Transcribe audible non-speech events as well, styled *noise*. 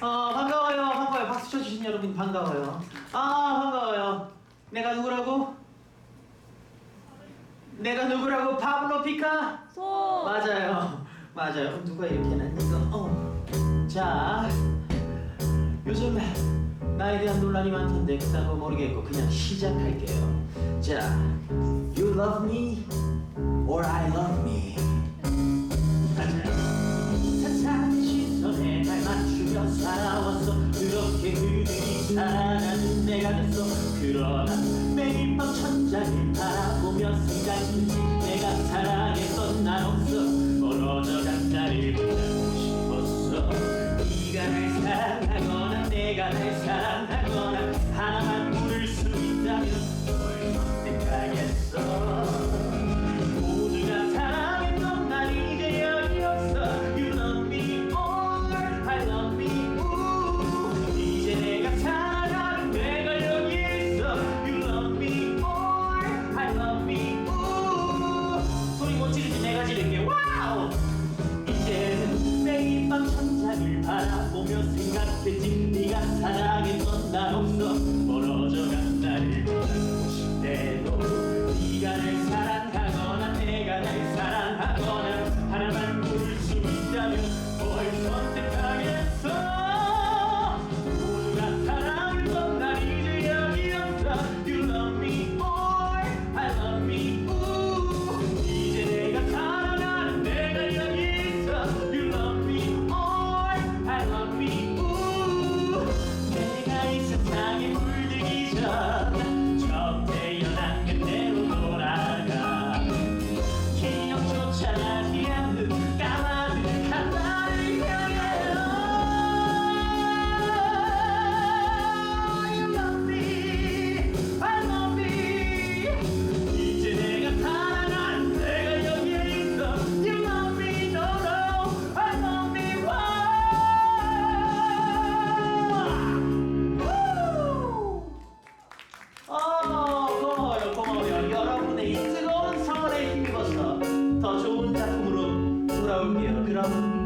어 반가워요. 반가워요. 박수 쳐주신 여러분 반가워요. 아 반가워요. 내가 누구라고? 내가 누구라고? 파블로 피카? 소. 맞아요. 맞아요. 누가 이렇게 해놨니 이거 어. 자 요즘 나에 대한 논란이 많던데 거 모르겠고 그냥 시작할게요. 자 You love me or I love 살아왔어. 그렇게 그들이 사랑하는 내가 됐어. 그러나 매일 밤 천장을 바라보며 생각했지. 내가 사랑했던 날 없어. 멀어져간 나를 붙잡고 싶었어. 네가 날 사랑하거나 내가 날 사랑하거나 하나만 바라보며 생각했지 네가 사랑했던 날 없어 Yeah. *laughs* 여기야. 그럼